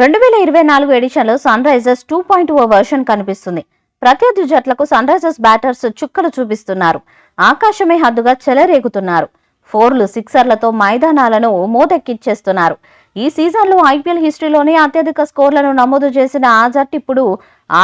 రెండు వేల ఇరవై నాలుగు ఎడిషన్లో Sunrisers two point O version కనిపిస్తుంది. ప్రత్యర్థి జట్లకు సన్ రైజర్స్ బ్యాటర్స్ చుక్కలు చూపిస్తున్నారు. ఆకాశమే హద్దుగా చెలరేగుతున్నారు. ఫోర్లు సిక్సర్లతో మైదానాలను మోదెక్కిచ్చేస్తున్నారు. ఈ సీజన్లో ఐపీఎల్ హిస్టరీలోనే అత్యధిక స్కోర్లను నమోదు చేసిన ఆ జట్టు ఇప్పుడు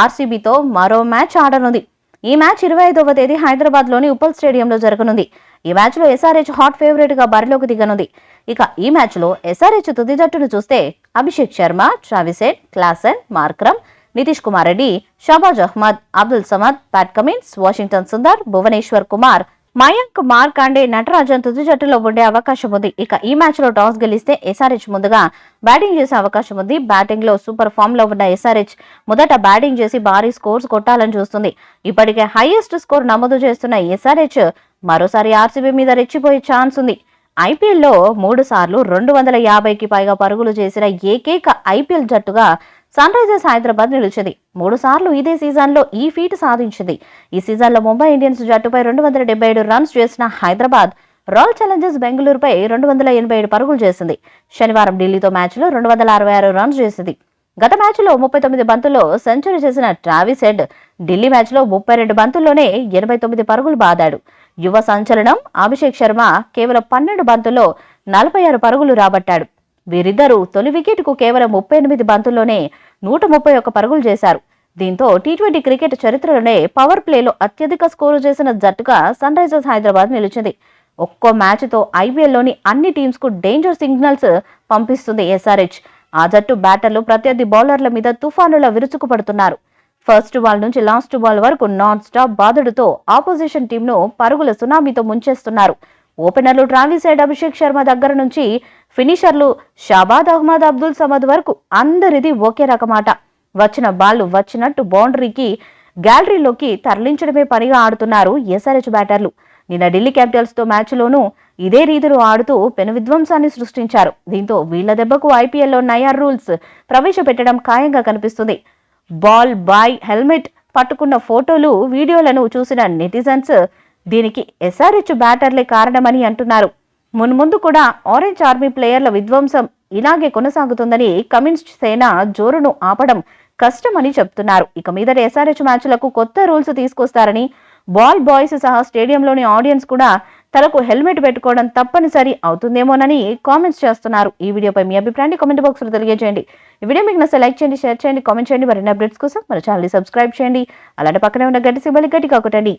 ఆర్సీబీతో మరో మ్యాచ్ ఆడనుంది. ఈ మ్యాచ్ ఇరవై ఐదవ తేదీ హైదరాబాద్లోని ఉపల్ స్టేడియంలో జరగనుంది. ఈ మ్యాచ్లో ఎస్ఆర్హెచ్ హాట్ ఫేవరెట్గా బరిలోకి దిగనుంది. ఇక ఈ మ్యాచ్లో ఎస్ఆర్హెచ్ తుది జట్టును చూస్తే Abhishek Sharma Travis Head Klaasen Markram Nitish Kumar Reddy Shahbaz Ahmed Abdul Samad Pat Cummins Washington Sundar Bhuvneshwar Kumar Mayank Markande Natarajan తుది జట్టులో ఉండే అవకాశం ఉంది. ఇక ఈ మ్యాచ్లో టాస్ గెలిస్తే ఎస్ఆర్హెచ్ ముందుగా బ్యాటింగ్ చేసే అవకాశం ఉంది. బ్యాటింగ్లో సూపర్ ఫామ్లో ఉన్న ఎస్ఆర్హెచ్ మొదట బ్యాటింగ్ చేసి భారీ స్కోర్స్ కొట్టాలని చూస్తుంది. ఇప్పటికే హైయెస్ట్ స్కోర్ నమోదు చేస్తున్న ఎస్ఆర్హెచ్ మరోసారి ఆర్సీబీ మీద రెచ్చిపోయే ఛాన్స్ ఉంది. ఐపీఎల్లో మూడు సార్లు రెండు వందల యాభైకి పైగా పరుగులు చేసిన ఏకైక ఐపీఎల్ జట్టుగా సన్ రైజర్స్ హైదరాబాద్ నిలిచింది. మూడు సార్లు ఇదే సీజన్లో ఈ ఫీట్ సాధించింది. ఈ సీజన్లో ముంబై ఇండియన్స్ జట్టుపై రెండు వందల డెబ్బై ఏడు రన్స్ చేసిన హైదరాబాద్ రాయల్ ఛాలెంజర్స్ బెంగళూరుపై రెండు వందల ఎనభై ఏడు పరుగులు చేసింది. శనివారం ఢిల్లీతో మ్యాచ్లో రెండు వందల అరవై ఆరు రన్స్ చేసింది. గత మ్యాచ్లో ముప్పై తొమ్మిది బంతుల్లో సెంచరీ చేసిన ట్రావిస్ హెడ్ ఢిల్లీ మ్యాచ్లో ముప్పై రెండు బంతుల్లోనే ఎనభై తొమ్మిది పరుగులు బాదాడు. యువ సంచలనం అభిషేక్ శర్మ కేవలం పన్నెండు బంతుల్లో నలభై ఆరు పరుగులు రాబట్టాడు. వీరిద్దరూ తొలి వికెట్కు కేవలం ముప్పై ఎనిమిది బంతుల్లోనే నూట ముప్పై ఒక్క పరుగులు చేశారు. దీంతో టీ ట్వంటీ క్రికెట్ చరిత్రలోనే పవర్ ప్లేలో అత్యధిక స్కోరు చేసిన జట్టుగా సన్ రైజర్స్ హైదరాబాద్ నిలిచింది. ఒక్కో మ్యాచ్తో ఐపీఎల్లోని అన్ని టీమ్స్కు డేంజర్ సిగ్నల్స్ పంపిస్తుంది ఎస్ఆర్హెచ్. ఆ జట్టు బ్యాటర్లు ప్రత్యర్థి బౌలర్ల మీద తుఫానులా విరుచుకుపడుతున్నారు ఫస్ట్ బాల్ నుంచి లాస్ట్ బాల్ వరకు నాన్ స్టాప్ బాదుడుతో ఆపోజిషన్ టీంను పరుగుల సునామీతో ముంచేస్తున్నారు. ఓపెనర్లు ట్రావిస్ హెడ్ అభిషేక్ శర్మ దగ్గర నుంచి ఫినిషర్లు షాబాద్ అహ్మద్ అబ్దుల్ సమద్ వరకు అందరిది ఒకే రకమాట. వచ్చిన బాల్ వచ్చినట్టు బౌండరీకి గ్యాలరీలోకి తరలించడమే పనిగా ఆడుతున్నారు ఎస్ఆర్హెచ్ బ్యాటర్లు. నిన్న ఢిల్లీ క్యాపిటల్స్తో మ్యాచ్లోనూ ఇదే రీతిలో ఆడుతూ పెను విధ్వంసాన్ని సృష్టించారు. దీంతో వీళ్ళ దెబ్బకు ఐపీఎల్లో నయా రూల్స్ ప్రవేశపెట్టడం ఖాయంగా కనిపిస్తుంది. బాల్ బాయ్ హెల్మెట్ పట్టుకున్న ఫోటోలు వీడియోలను చూసిన నెటిజన్స్ దీనికి ఎస్ఆర్హెచ్ బ్యాటర్లే కారణమని అంటున్నారు. మున్ముందు కూడా ఆరెంజ్ ఆర్మీ ప్లేయర్ల విధ్వంసం ఇలాగే కొనసాగుతుందని కమ్యూనిస్ట్ సేన జోరును ఆపడం కష్టమని చెప్తున్నారు. ఇక మీద ఎస్ఆర్హెచ్ మ్యాచ్లకు కొత్త రూల్స్ తీసుకొస్తారని బాల్ బాయ్స్ సహా స్టేడియంలోని ఆడియన్స్ కూడా తలకు హెల్మెట్ పెట్టుకోవడం తప్పనిసరి అవుతుందేమోనని కామెంట్స్ చేస్తున్నారు. ఈ వీడియోపై మీ అభిప్రాయాన్ని కామెంట్ బాక్స్లో తెలియజేయండి. ఈ వీడియో మీకు నచ్చ లైక్ చేయండి షేర్ చేయండి కామెంట్ చేయండి. మరిన్ని అప్డేట్స్ కోసం మన ఛానల్ని సబ్స్క్రైబ్ చేయండి. అలాంటి పక్కనే ఉన్న గట్టి సింబల్ గట్టిగా కొట్టండి.